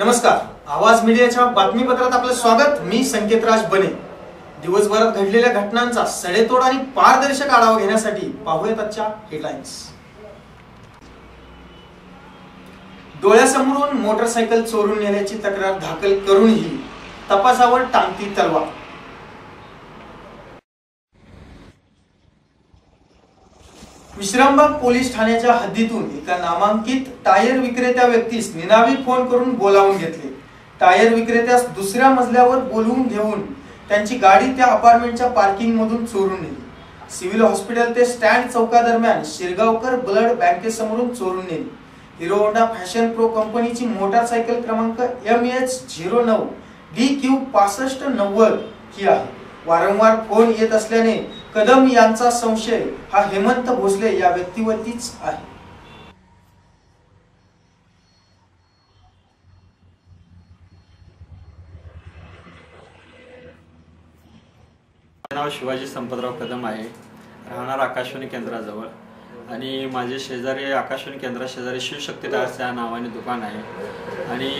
नमस्कार. आवाज मीडियाच्या बातमीपत्रात आपलं स्वागत. मी संकेतराज बने. दिवसभरात घडलेल्या घटनांचा सडेतोड आणि पारदर्शक आढावा घेण्यासाठी पाहूयात आजच्या हेडलाईन्स डोळ्यासमोरून मोटरसायकल चोरून नेल्याची तक्रार दाखल करूनही तपासावर टांगती तलवार. विश्रामबाग पोलीस ठाण्याच्या हद्दीतून एका नामांकित टायर विक्रेत्या व्यक्तीस निनावी फोन करून बोलावून घेतले. टायर विक्रेत्यास दुसऱ्या मजल्यावर बोलवून घेऊन त्यांची गाडी त्या अपार्टमेंटच्या पार्किंग मधून चोरून नेली. सिव्हिल हॉस्पिटल ते स्टँड चौकादरम्यान शिरगावकर ब्लड बँकेसमोरून चोरून नेली. हिरो होंडा फॅशन प्रो कंपनीची मोटारसायकल क्रमांक एम एच झिरो नऊ डी क्यू पासष्ट नव्वद ही आहे. वारंवार फोन येत असल्याने कदम यांचा संशय हा हेमंत भोसले या व्यक्तीवरतीच आहे. नाव शिवाजी संपतराव कदम आहे. राहणार आकाशवाणी केंद्राजवळ. आणि माझे शेजारी आकाशवाणी केंद्रा शेजारी शिवशक्ती टायर्स या नावाने दुकान आहे. आणि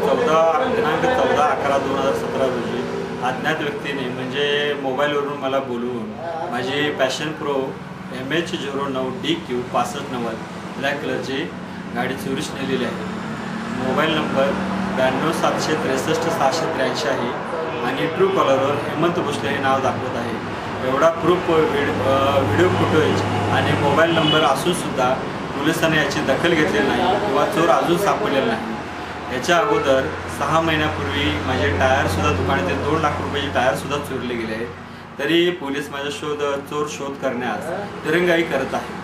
चौदा दिनांक चौदा अकरा दोन हजार सतरा रोजी अज्ञात व्यक्तीने म्हणजे मोबाईलवरून मला बोलवून माझी Passion Pro M H zero नऊ डी क्यू पासष्ट नव्वद ब्लॅक कलरची गाडी चोरीस नेलेली आहे. मोबाईल नंबर ब्याण्णव सातशे त्रेसष्ट सहाशे त्र्याऐंशी आहे आणि ट्रू कॉलरवर हेमंत भोसले हे नाव दाखवत आहे. एवढा प्रूफ व्हिडिओ फुटेज आणि मोबाईल नंबर असूनसुद्धा पोलिसांनी याची दखल घेतलेली नाही किंवा चोर अजून सापडलेला नाही. याच्या अगोदर सहा महिन्यापूर्वी माझे टायरसुद्धा दुकानातील दोन लाख रुपयाचे टायरसुद्धा चोरले गेले. आहेत तरी पोलीस माझा शोध चोर शोध करण्यास दिरंगाई करत आहे